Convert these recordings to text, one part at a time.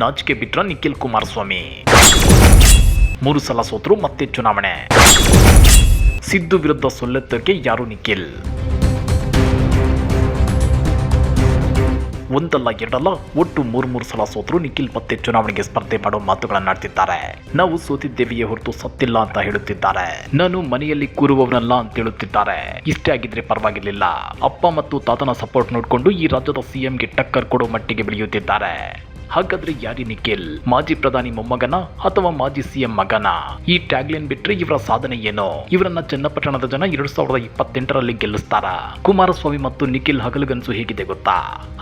ನಾಚಿಕೆ ಬಿಟ್ರ ನಿಖಿಲ್ ಕುಮಾರಸ್ವಾಮಿ. ಮೂರು ಸಲ ಸೋತರು ಮತ್ತೆ ಚುನಾವಣೆ. ಸಿದ್ದು ವಿರುದ್ಧ ಸೊಲ್ಲೆತ್ತಕ್ಕೆ ಯಾರು ನಿಖಿಲ್? ಒಂದಲ್ಲ ಎರಡಲ್ಲ ಒಟ್ಟು ಮೂರು ಮೂರು ಸಲ ಸೋತರು ನಿಖಿಲ್ ಮತ್ತೆ ಚುನಾವಣೆಗೆ ಸ್ಪರ್ಧೆ ಮಾಡೋ ಮಾತುಗಳನ್ನಾಡ್ತಿದ್ದಾರೆ ನಾವು ಸೋತಿದ್ದೇವೆಯೇ ಹೊರತು ಸತ್ತಿಲ್ಲ ಅಂತ ಹೇಳುತ್ತಿದ್ದಾರೆ. ನಾನು ಮನೆಯಲ್ಲಿ ಕೂರುವವನಲ್ಲ ಅಂತ ಹೇಳುತ್ತಿದ್ದಾರೆ. ಇಷ್ಟೇ ಆಗಿದ್ರೆ ಪರವಾಗಿರ್ಲಿಲ್ಲ. ಅಪ್ಪ ಮತ್ತು ತಾತನ ಸಪೋರ್ಟ್ ನೋಡಿಕೊಂಡು ಈ ರಾಜ್ಯದ ಸಿಎಂಗೆ ಟಕ್ಕರ್ ಕೊಡೋ ಮಟ್ಟಿಗೆ ಬೆಳೆಯುತ್ತಿದ್ದಾರೆ. ಹಾಗಾದ್ರೆ ಯಾರಿ ನಿಖಿಲ್? ಮಾಜಿ ಪ್ರಧಾನಿ ಮೊಮ್ಮಗನ ಅಥವಾ ಮಾಜಿ ಸಿಎಂ ಮಗನ? ಈ ಟ್ಯಾಗ್ಲೈನ್ ಬಿಟ್ಟರೆ ಇವರ ಸಾಧನೆ ಏನು? ಇವರನ್ನ ಚನ್ನಪಟ್ಟಣದ ಜನ ಎರಡ್ ಸಾವಿರದ ಇಪ್ಪತ್ತೆಂಟರಲ್ಲಿ ಗೆಲ್ಲಿಸ್ತಾರ? ಕುಮಾರಸ್ವಾಮಿ ಮತ್ತು ನಿಖಿಲ್ ಹಗಲುಗನ್ಸು ಹೇಗಿದೆ ಗೊತ್ತಾ?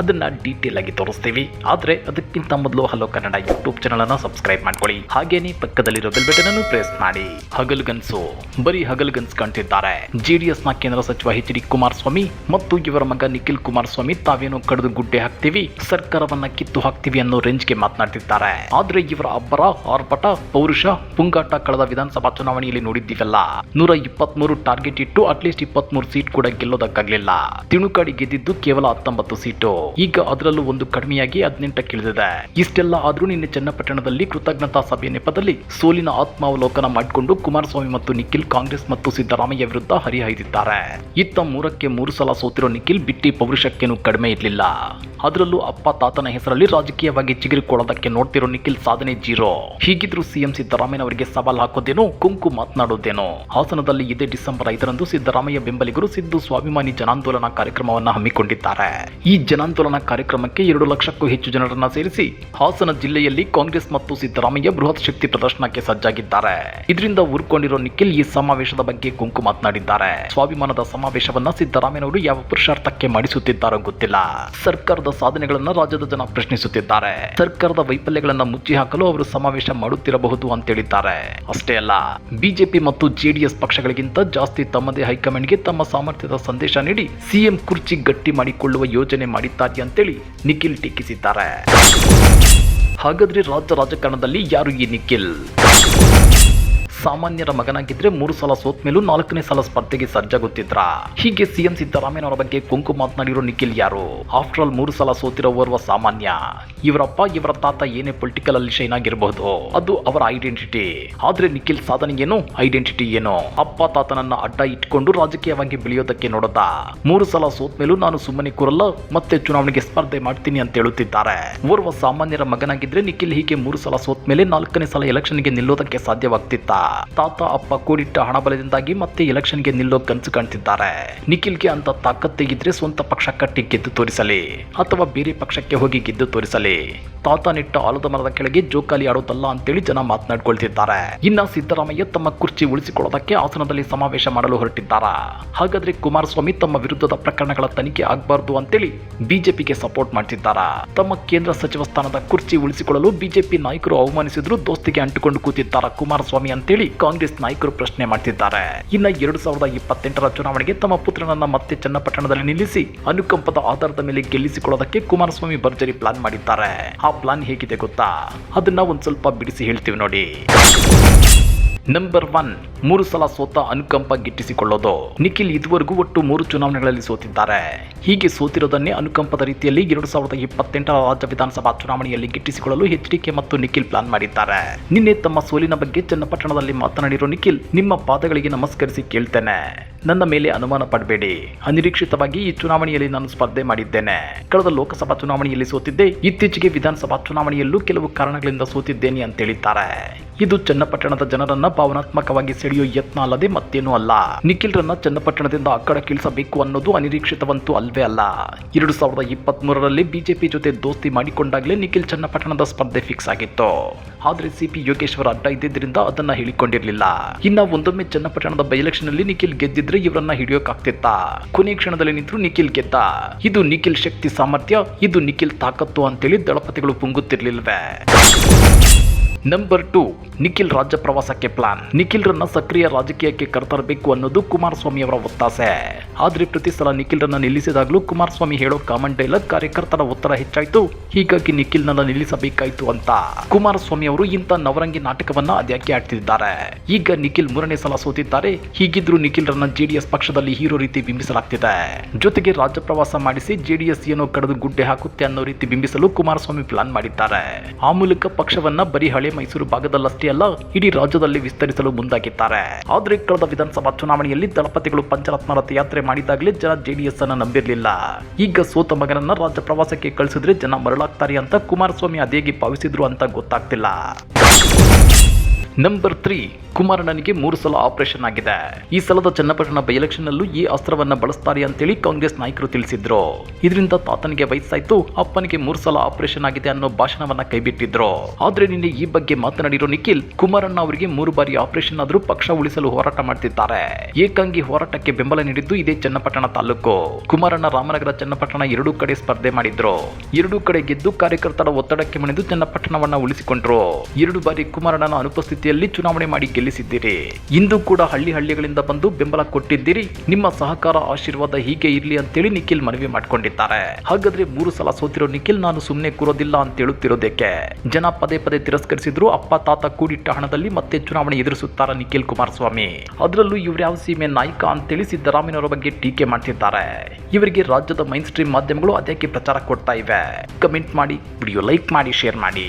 ಅದನ್ನ ಡೀಟೇಲ್ ಆಗಿ ತೋರಿಸ್ತೀವಿ. ಆದ್ರೆ ಅದಕ್ಕಿಂತ ಮೊದಲು ಹಲೋ ಕನ್ನಡ ಯೂಟ್ಯೂಬ್ ಚಾನಲ್ ಅನ್ನ ಸಬ್ಸ್ಕ್ರೈಬ್ ಮಾಡ್ಕೊಳ್ಳಿ. ಹಾಗೇನೆ ಪಕ್ಕದಲ್ಲಿರೋ ಬೆಲ್ ಬಟನ್ ಅನ್ನು ಪ್ರೆಸ್ ಮಾಡಿ. ಹಗಲುಗನ್ಸು. ಬರೀ ಹಗಲುಗನ್ಸ್ ಕಾಣ್ತಿದ್ದಾರೆ. ಜೆಡಿಎಸ್ನ ಕೇಂದ್ರ ಸಚಿವ ಎಚ್ ಡಿ ಕುಮಾರಸ್ವಾಮಿ ಮತ್ತು ಇವರ ಮಗ ನಿಖಿಲ್ ಕುಮಾರಸ್ವಾಮಿ ತಾವೇನು ಕಡಿದು ಗುಡ್ಡೆ ಹಾಕ್ತೀವಿ. ಸರ್ಕಾರವನ್ನ ಕಿತ್ತು ಹಾಕ್ತೀವಿ ಅನ್ನೋ ರೇಂಜ್ಗೆ ಮಾತನಾಡ್ತಿದ್ದಾರೆ ಆದ್ರೆ ಇವರ ಅಬ್ಬರ, ಆರ್ಭಟ, ಪೌರುಷ, ಪುಂಗಾಟ ಕಳೆದ ವಿಧಾನಸಭಾ ಚುನಾವಣೆಯಲ್ಲಿ ನೋಡಿದ್ದೀವಲ್ಲ? ನೂರ ಇಪ್ಪತ್ಮೂರು ಟಾರ್ಗೆಟ್ ಇಟ್ಟು ಅಟ್ಲೀಸ್ಟ್ ಇಪ್ಪತ್ಮೂರು ಸೀಟ್ ಕೂಡ ಗೆಲ್ಲೋದಕ್ಕಾಗ್ಲಿಲ್ಲ. ತಿಣುಕಾಡಿ ಗೆದ್ದಿದ್ದು ಕೇವಲ ಹತ್ತೊಂಬತ್ತು ಸೀಟು. ಈಗ ಅದರಲ್ಲೂ ಒಂದು ಕಡಿಮೆಯಾಗಿ ಹದಿನೆಂಟಕ್ಕೆ ಇಳಿದಿದೆ ಇಷ್ಟೆಲ್ಲ ಆದ್ರೂ ನಿನ್ನೆ ಚನ್ನಪಟ್ಟಣದಲ್ಲಿ ಕೃತಜ್ಞತಾ ಸಭೆ ನೆಪದಲ್ಲಿ ಸೋಲಿನ ಆತ್ಮಾವಲೋಕನ ಮಾಡಿಕೊಂಡು ಕುಮಾರಸ್ವಾಮಿ ಮತ್ತು ನಿಖಿಲ್ ಕಾಂಗ್ರೆಸ್ ಮತ್ತು ಸಿದ್ದರಾಮಯ್ಯ ವಿರುದ್ಧ ಹರಿಹಾಯ್ದಿದ್ದಾರೆ. ಇತ್ತ ಮೂರಕ್ಕೆ ಮೂರು ಸಲ ಸೋತಿರೋ ನಿಖಿಲ್ ಬಿಟ್ಟಿ ಪೌರುಷಕ್ಕೇನು ಕಡಿಮೆ ಇರಲಿಲ್ಲ. ಅದರಲ್ಲೂ ಅಪ್ಪ ತಾತನ ಹೆಸರಲ್ಲಿ ರಾಜಕೀಯವಾಗಿ ಚಿಗಿರಿಕೊಳ್ಳೋದಕ್ಕೆ ನೋಡ್ತಿರೋ ನಿಖಿಲ್ ಸಾಧನೆ ಜೀರೋ. ಹೀಗಿದ್ರು ಸಿಎಂ ಸಿದ್ದರಾಮಯ್ಯ ಅವರಿಗೆ ಸವಾಲ್ ಹಾಕೋದೇನೋ, ಕುಂಕು ಮಾತನಾಡೋದೇನೋ? ಹಾಸನದಲ್ಲಿ ಇದೇ ಡಿಸೆಂಬರ್ ಐದರಂದು ಸಿದ್ದರಾಮಯ್ಯ ಬೆಂಬಲಿಗರು ಸಿದ್ದು ಸ್ವಾಭಿಮಾನಿ ಜನಾಂದೋಲನ ಕಾರ್ಯಕ್ರಮವನ್ನು ಹಮ್ಮಿಕೊಂಡಿದ್ದಾರೆ. ಈ ಜನಾಂದೋಲನ ಕಾರ್ಯಕ್ರಮಕ್ಕೆ ಎರಡು ಲಕ್ಷಕ್ಕೂ ಹೆಚ್ಚು ಜನರನ್ನ ಸೇರಿಸಿ ಹಾಸನ ಜಿಲ್ಲೆಯಲ್ಲಿ ಕಾಂಗ್ರೆಸ್ ಮತ್ತು ಸಿದ್ದರಾಮಯ್ಯ ಬೃಹತ್ ಶಕ್ತಿ ಪ್ರದರ್ಶನಕ್ಕೆ ಸಜ್ಜಾಗಿದ್ದಾರೆ. ಇದರಿಂದ ಊರ್ಕೊಂಡಿರೋ ನಿಖಿಲ್ ಈ ಸಮಾವೇಶದ ಬಗ್ಗೆ ಕುಂಕು ಮಾತನಾಡಿದ್ದಾರೆ. ಸ್ವಾಭಿಮಾನದ ಸಮಾವೇಶವನ್ನ ಸಿದ್ದರಾಮಯ್ಯನವರು ಯಾವ ಪುರುಷಾರ್ಥಕ್ಕೆ ಮಾಡಿಸುತ್ತಿದ್ದಾರೋ ಗೊತ್ತಿಲ್ಲ. ಸರ್ಕಾರದ ಸಾಧನೆಗಳನ್ನ ರಾಜ್ಯದ ಜನ ಪ್ರಶ್ನಿಸುತ್ತಿದ್ದಾರೆ. ಸರ್ಕಾರದ ವೈಫಲ್ಯಗಳನ್ನು ಮುಚ್ಚಿ ಹಾಕಲು ಅವರು ಸಮಾವೇಶ ಮಾಡುತ್ತಿರಬಹುದು ಅಂತ ಹೇಳಿದ್ದಾರೆ. ಅಷ್ಟೇ ಅಲ್ಲ, ಬಿಜೆಪಿ ಮತ್ತು ಜೆಡಿಎಸ್ ಪಕ್ಷಗಳಿಗಿಂತ ಜಾಸ್ತಿ ತಮ್ಮದೇ ಹೈಕಮಾಂಡ್ಗೆ ತಮ್ಮ ಸಾಮರ್ಥ್ಯದ ಸಂದೇಶ ನೀಡಿ ಸಿಎಂ ಕುರ್ಚಿ ಗಟ್ಟಿ ಮಾಡಿಕೊಳ್ಳುವ ಯೋಜನೆ ಮಾಡಿದ್ದಾರೆ ಅಂತೇಳಿ ನಿಖಿಲ್ ಟೀಕಿಸಿದ್ದಾರೆ. ಹಾಗಾದ್ರೆ ರಾಜ್ಯ ರಾಜಕಾರಣದಲ್ಲಿ ಯಾರು ಈ ನಿಖಿಲ್? ಸಾಮಾನ್ಯರ ಮಗನಾಗಿದ್ರೆ ಮೂರು ಸಲ ಸೋತ್ ಮೇಲೂ ನಾಲ್ಕನೇ ಸಲ ಸ್ಪರ್ಧೆಗೆ ಸಜ್ಜಾಗುತ್ತಿದ್ರ. ಹೀಗೆ ಸಿಎಂ ಸಿದ್ದರಾಮಯ್ಯನವರ ಬಗ್ಗೆ ಕುಂಕು ಮಾತನಾಡಿರೋ ನಿಖಿಲ್ ಯಾರು? ಆಫ್ಟರ್ ಆಲ್ ಮೂರು ಸಲ ಸೋತಿರೋ ಓರ್ವ ಸಾಮಾನ್ಯ. ಇವರಪ್ಪ, ಇವರ ತಾತ ಏನೇ ಪೊಲಿಟಿಕಲ್ ಅಲ್ಲಿ ಶೈನ್ ಆಗಿರಬಹುದು, ಅದು ಅವರ ಐಡೆಂಟಿಟಿ ಆದ್ರೆ ನಿಖಿಲ್ ಸಾಧನೆ ಏನು ಐಡೆಂಟಿಟಿ ಏನು? ಅಪ್ಪ, ತಾತನನ್ನ ಅಡ್ಡ ಇಟ್ಕೊಂಡು ರಾಜಕೀಯವಾಗಿ ಬೆಳೆಯೋದಕ್ಕೆ ನೋಡದ. ಮೂರು ಸಲ ಸೋತ್ ಮೇಲೂ ನಾನು ಸುಮ್ಮನೆ ಕೂರಲ್ಲ, ಮತ್ತೆ ಚುನಾವಣೆಗೆ ಸ್ಪರ್ಧೆ ಮಾಡ್ತೀನಿ ಅಂತ ಹೇಳುತ್ತಿದ್ದಾರೆ. ಓರ್ವ ಸಾಮಾನ್ಯರ ಮಗನಾಗಿದ್ರೆ ನಿಖಿಲ್ ಹೀಗೆ ಮೂರು ಸಲ ಸೋತ್ ಮೇಲೆ ನಾಲ್ಕನೇ ಸಲ ಎಲೆಕ್ಷನ್ಗೆ ನಿಲ್ಲೋದಕ್ಕೆ ಸಾಧ್ಯವಾಗ್ತಿತ್ತ? ತಾತ, ಅಪ್ಪ ಕೂಡಿಟ್ಟ ಹಣಬಲದಿಂದಾಗಿ ಮತ್ತೆ ಎಲೆಕ್ಷನ್ಗೆ ನಿಲ್ಲೋ ಕನಸು ಕಾಣ್ತಿದ್ದಾರೆ. ನಿಖಿಲ್ಗೆ ಅಂತ ತಾಕತ್ತೆ ಇದ್ರೆ ಸ್ವಂತ ಪಕ್ಷ ಕಟ್ಟಿ ಗೆದ್ದು ತೋರಿಸಲಿ, ಅಥವಾ ಬೇರೆ ಪಕ್ಷಕ್ಕೆ ಹೋಗಿ ಗೆದ್ದು ತೋರಿಸಲಿ. ತಾತ ನಿಟ್ಟ ಆಲದ ಮರದ ಕೆಳಗೆ ಜೋಕಾಲಿ ಆಡೋದಲ್ಲ ಅಂತೇಳಿ ಜನ ಮಾತನಾಡ್ಕೊಳ್ತಿದ್ದಾರೆ. ಇನ್ನ ಸಿದ್ದರಾಮಯ್ಯ ತಮ್ಮ ಕುರ್ಚಿ ಉಳಿಸಿಕೊಳ್ಳೋದಕ್ಕೆ ಆಸನದಲ್ಲಿ ಸಮಾವೇಶ ಮಾಡಲು ಹೊರಟಿದ್ದಾರಾ? ಹಾಗಾದ್ರೆ ಕುಮಾರಸ್ವಾಮಿ ತಮ್ಮ ವಿರುದ್ಧದ ಪ್ರಕರಣಗಳ ತನಿಖೆ ಆಗಬಾರ್ದು ಅಂತೇಳಿ ಬಿಜೆಪಿಗೆ ಸಪೋರ್ಟ್ ಮಾಡ್ತಿದ್ದಾರಾ? ತಮ್ಮ ಕೇಂದ್ರ ಸಚಿವ ಸ್ಥಾನದ ಕುರ್ಚಿ ಉಳಿಸಿಕೊಳ್ಳಲು ಬಿಜೆಪಿ ನಾಯಕರು ಅವಮಾನಿಸಿದ್ರು ದೋಸ್ತಿಗೆ ಅಂಟಿಕೊಂಡು ಕೂತಿದ್ದಾರ ಕುಮಾರಸ್ವಾಮಿ ಅಂತೇಳಿ? ಕಾಂಗ್ರೆಸ್ ನಾಯಕರು ಪ್ರಶ್ನೆ ಮಾಡ್ತಿದ್ದಾರೆ. ಇನ್ನ ಎರಡು ಸಾವಿರದ ಇಪ್ಪತ್ತೆಂಟರ ಚುನಾವಣೆಗೆ ತಮ್ಮ ಪುತ್ರನನ್ನ ಮತ್ತೆ ಚನ್ನಪಟ್ಟಣದಲ್ಲಿ ನಿಲ್ಲಿಸಿ ಅನುಕಂಪದ ಆಧಾರದ ಮೇಲೆ ಗೆಲ್ಲಿಸಿಕೊಳ್ಳೋದಕ್ಕೆ ಕುಮಾರಸ್ವಾಮಿ ಭರ್ಜರಿ ಪ್ಲಾನ್ ಮಾಡಿದ್ದಾರೆ. ಆ ಪ್ಲಾನ್ ಹೇಗಿದೆ ಗೊತ್ತಾ? ಅದನ್ನ ಒಂದ್ ಸ್ವಲ್ಪ ಬಿಡಿಸಿ ಹೇಳ್ತೀವಿ ನೋಡಿ. ನಂಬರ್ ಒನ್ ಮೂರು ಸಲ ಸೋತ ಅನುಕಂಪ ಗಿಟ್ಟಿಸಿಕೊಳ್ಳೋದು. ನಿಖಿಲ್ ಇದುವರೆಗೂ ಒಟ್ಟು ಮೂರು ಚುನಾವಣೆಗಳಲ್ಲಿ ಸೋತಿದ್ದಾರೆ. ಹೀಗೆ ಸೋತಿರೋದನ್ನೇ ಅನುಕಂಪದ ರೀತಿಯಲ್ಲಿ ಎರಡು ಸಾವಿರದ ಇಪ್ಪತ್ತೆಂಟರ ರಾಜ್ಯ ವಿಧಾನಸಭಾ ಚುನಾವಣೆಯಲ್ಲಿ ಗಿಟ್ಟಿಸಿಕೊಳ್ಳಲು ಎಚ್ಡಿಕೆ ಮತ್ತು ನಿಖಿಲ್ ಪ್ಲಾನ್ ಮಾಡಿದ್ದಾರೆ. ನಿನ್ನೆ ತಮ್ಮ ಸೋಲಿನ ಬಗ್ಗೆ ಚನ್ನಪಟ್ಟಣದಲ್ಲಿ ಮಾತನಾಡಿರೋ ನಿಖಿಲ್, ನಿಮ್ಮ ಪಾದಗಳಿಗೆ ನಮಸ್ಕರಿಸಿ ಕೇಳ್ತೇನೆ. ನನ್ನ ಮೇಲೆ ಅನುಮಾನ ಪಡಬೇಡಿ. ಅನಿರೀಕ್ಷಿತವಾಗಿ ಈ ಚುನಾವಣೆಯಲ್ಲಿ ನಾನು ಸ್ಪರ್ಧೆ ಮಾಡಿದ್ದೇನೆ. ಕಳೆದ ಲೋಕಸಭಾ ಚುನಾವಣೆಯಲ್ಲಿ ಸೋತಿದ್ದೆ. ಇತ್ತೀಚೆಗೆ ವಿಧಾನಸಭಾ ಚುನಾವಣೆಯಲ್ಲೂ ಕೆಲವು ಕಾರಣಗಳಿಂದ ಸೋತಿದ್ದೇನೆ ಅಂತ ಹೇಳಿದ್ದಾರೆ. ಇದು ಚನ್ನಪಟ್ಟಣದ ಜನರನ್ನ ಭಾವನಾತ್ಮಕವಾಗಿ ಸೆಳೆಯೋ ಯತ್ನ ಅಲ್ಲದೆ ಮತ್ತೇನೂ ಅಲ್ಲ. ನಿಖಿಲ್ರನ್ನ ಚನ್ನಪಟ್ಟಣದಿಂದ ಅಕ್ಕಡ ಕಳಿಸಬೇಕು ಅನ್ನೋದು ಅನಿರೀಕ್ಷಿತವಂತೂ ಅಲ್ವೇ ಅಲ್ಲ. ಎರಡು ಸಾವಿರದ ಇಪ್ಪತ್ತ್ ಮೂರರಲ್ಲಿ ಬಿಜೆಪಿ ಜೊತೆ ದೋಸ್ತಿ ಮಾಡಿಕೊಂಡಾಗಲೇ ನಿಖಿಲ್ ಚನ್ನಪಟ್ಟಣದ ಸ್ಪರ್ಧೆ ಫಿಕ್ಸ್ ಆಗಿತ್ತು. ಆದ್ರೆ ಸಿಪಿ ಯೋಗೇಶ್ವರ ಅಡ್ಡ ಇದ್ದಿದ್ರಿಂದ ಅದನ್ನ ಹೇಳಿಕೊಂಡಿರ್ಲಿಲ್ಲ. ಇನ್ನ ಒಂದೊಮ್ಮೆ ಚನ್ನಪಟ್ಟಣದ ಬೈ ಎಲೆಕ್ಷನ್ ಅಲ್ಲಿ ನಿಖಿಲ್ ಗೆದ್ದಿದ್ರೆ ಇವರನ್ನ ಹಿಡಿಯೋಕಾಗ್ತಿತ್ತ? ಕೊನೆ ಕ್ಷಣದಲ್ಲಿ ನಿಂತರೂ ನಿಖಿಲ್ ಗೆದ್ದ. ಇದು ನಿಖಿಲ್ ಶಕ್ತಿ ಸಾಮರ್ಥ್ಯ, ಇದು ನಿಖಿಲ್ ತಾಕತ್ತು ಅಂತೇಳಿ ದಳಪತಿಗಳು ಪುಂಗುತ್ತಿರ್ಲಿಲ್ವೇ? ನಂಬರ್ ಟು ನಿಖಿಲ್ ರಾಜ್ಯ ಪ್ರವಾಸಕ್ಕೆ ಪ್ಲಾನ್ ನಿಖಿಲ್ರನ್ನ ಸಕ್ರಿಯ ರಾಜಕೀಯಕ್ಕೆ ಕರ್ತರಬೇಕು ಅನ್ನೋದು ಕುಮಾರಸ್ವಾಮಿ ಅವರ ಒತ್ತಾಸೆ. ಆದ್ರೆ ಪ್ರತಿ ಸಲ ನಿಖಿಲ್ರನ್ನ ನಿಲ್ಲಿಸಿದಾಗಲೂ ಕುಮಾರಸ್ವಾಮಿ ಹೇಳೋ ಕಾಮನ್ ಡೈಲಾಗ್ ಕಾರ್ಯಕರ್ತರ ಒತ್ತಡ ಹೆಚ್ಚಾಯ್ತು. ಹೀಗಾಗಿ ನಿಖಿಲ್ನನ್ನ ನಿಲ್ಲಿಸಬೇಕಾಯ್ತು ಅಂತ. ಕುಮಾರಸ್ವಾಮಿ ಅವರು ಇಂಥ ನವರಂಗಿ ನಾಟಕವನ್ನ ಅದ್ಯಾಕೆ ಆಡ್ತಿದ್ದಾರೆ? ಈಗ ನಿಖಿಲ್ ಮೂರನೇ ಸಲ ಸೋತಿದ್ದಾರೆ. ಹೀಗಿದ್ರು ನಿಖಿಲ್ರನ್ನ ಜೆಡಿಎಸ್ ಪಕ್ಷದಲ್ಲಿ ಹೀರೋ ರೀತಿ ಬಿಂಬಿಸಲಾಗ್ತಿದೆ. ಜೊತೆಗೆ ರಾಜ್ಯ ಪ್ರವಾಸ ಮಾಡಿಸಿ ಜೆಡಿಎಸ್ ಏನೋ ಕಡಿದು ಗುಡ್ಡೆ ಹಾಕುತ್ತೆ ಅನ್ನೋ ರೀತಿ ಬಿಂಬಿಸಲು ಕುಮಾರಸ್ವಾಮಿ ಪ್ಲಾನ್ ಮಾಡಿದ್ದಾರೆ. ಆ ಮೂಲಕ ಪಕ್ಷವನ್ನ ಬರೀ ಹಳೆ ಮೈಸೂರು ಭಾಗದಲ್ಲಷ್ಟೇ ಅಲ್ಲ, ಇಡೀ ರಾಜ್ಯದಲ್ಲಿ ವಿಸ್ತರಿಸಲು ಮುಂದಾಗಿದ್ದಾರೆ. ಆದ್ರೆ ಕಳೆದ ವಿಧಾನಸಭಾ ಚುನಾವಣೆಯಲ್ಲಿ ದಳಪತಿಗಳು ಪಂಚರತ್ನ ರಥಯಾತ್ರೆ ಮಾಡಿದಾಗಲೇ ಜನ ಜೆಡಿಎಸ್ ಅನ್ನ ನಂಬಿರಲಿಲ್ಲ. ಈಗ ಸೋತ ಮಗನನ್ನ ರಾಜ್ಯ ಪ್ರವಾಸಕ್ಕೆ ಕಳಿಸಿದ್ರೆ ಜನ ಮರಳಾಗ್ತಾರೆ ಅಂತ ಕುಮಾರಸ್ವಾಮಿ ಅದೇಗೆ ಭಾವಿಸಿದ್ರು ಅಂತ ಗೊತ್ತಾಗ್ತಿಲ್ಲ. ನಂಬರ್ ತ್ರೀ ಕುಮಾರಣ್ಣನಿಗೆ ಮೂರು ಸಲ ಆಪರೇಷನ್ ಆಗಿದೆ. ಈ ಸಲದ ಚನ್ನಪಟ್ಟಣ ಬೈ ಎಲೆಕ್ಷನ್ ನಲ್ಲೂ ಈ ಅಸ್ತ್ರವನ್ನ ಬಳಸ್ತಾರೆ ಅಂತೇಳಿ ಕಾಂಗ್ರೆಸ್ ನಾಯಕರು ತಿಳಿಸಿದ್ರು. ಇದರಿಂದ ತಾತನಿಗೆ ವಯಸ್ಸಾಯ್ತು, ಅಪ್ಪನಿಗೆ ಮೂರು ಸಲ ಆಪರೇಷನ್ ಆಗಿದೆ ಅನ್ನೋ ಭಾಷಣವನ್ನ ಕೈಬಿಟ್ಟಿದ್ರು. ಆದ್ರೆ ನಿನ್ನೆ ಈ ಬಗ್ಗೆ ಮಾತನಾಡಿರೋ ನಿಖಿಲ್, ಕುಮಾರಣ್ಣ ಅವರಿಗೆ ಮೂರು ಬಾರಿ ಆಪರೇಷನ್ ಆದ್ರೂ ಪಕ್ಷ ಉಳಿಸಲು ಹೋರಾಟ ಮಾಡ್ತಿದ್ದಾರೆ. ಏಕಾಂಗಿ ಹೋರಾಟಕ್ಕೆ ಬೆಂಬಲ ನೀಡಿದ್ದು ಇದೇ ಚನ್ನಪಟ್ಟಣ ತಾಲೂಕು. ಕುಮಾರಣ್ಣ ರಾಮನಗರ ಚನ್ನಪಟ್ಟಣ ಎರಡೂ ಕಡೆ ಸ್ಪರ್ಧೆ ಮಾಡಿದ್ರು. ಎರಡೂ ಕಡೆ ಗೆದ್ದು ಕಾರ್ಯಕರ್ತರ ಒತ್ತಡಕ್ಕೆ ಮಣಿದು ಚನ್ನಪಟ್ಟಣವನ್ನ ಉಳಿಸಿಕೊಂಡ್ರು. ಎರಡು ಬಾರಿ ಕುಮಾರಣ್ಣನ ಅನುಪಸ್ಥಿತಿಯಲ್ಲಿ ಚುನಾವಣೆ ಮಾಡಿ ಗೆಲ್ಲಿಸಿದ್ದೀರಿ. ಇಂದು ಕೂಡ ಹಳ್ಳಿ ಹಳ್ಳಿಗಳಿಂದ ಬಂದು ಬೆಂಬಲ ಕೊಟ್ಟಿದ್ದೀರಿ. ನಿಮ್ಮ ಸಹಕಾರ ಆಶೀರ್ವಾದ ಹೀಗೆ ಇರಲಿ ಅಂತೇಳಿ ನಿಖಿಲ್ ಮನವಿ ಮಾಡ್ಕೊಂಡಿದ್ದಾರೆ. ಹಾಗಾದ್ರೆ ಮೂರು ಸಲ ಸೋತಿರೋ ನಿಖಿಲ್ ನಾನು ಸುಮ್ಮನೆ ಕೂರೋದಿಲ್ಲ ಅಂತ ಹೇಳುತ್ತಿರೋದಕ್ಕೆ. ಜನ ಪದೇ ಪದೇ ತಿರಸ್ಕರಿಸಿದ್ರು, ಅಪ್ಪ, ತಾತ ಕೂಡಿಟ್ಟ ಹಣದಲ್ಲಿ ಮತ್ತೆ ಚುನಾವಣೆ ಎದುರಿಸುತ್ತಾರೆ ನಿಖಿಲ್ ಕುಮಾರಸ್ವಾಮಿ? ಅದರಲ್ಲೂ ಇವ್ರ್ಯಾವ ಸೀಮೆ ನಾಯಕ ಅಂತೇಳಿ ಸಿದ್ದರಾಮಯ್ಯನವರ ಬಗ್ಗೆ ಟೀಕೆ ಮಾಡ್ತಿದ್ದಾರೆ. ಇವರಿಗೆ ರಾಜ್ಯದ ಮೈನ್ ಸ್ಟ್ರೀಮ್ ಮಾಧ್ಯಮಗಳು ಅದಕ್ಕೆ ಪ್ರಚಾರ ಕೊಡ್ತಾ ಇವೆ? ಕಮೆಂಟ್ ಮಾಡಿ, ವಿಡಿಯೋ ಲೈಕ್ ಮಾಡಿ, ಶೇರ್ ಮಾಡಿ.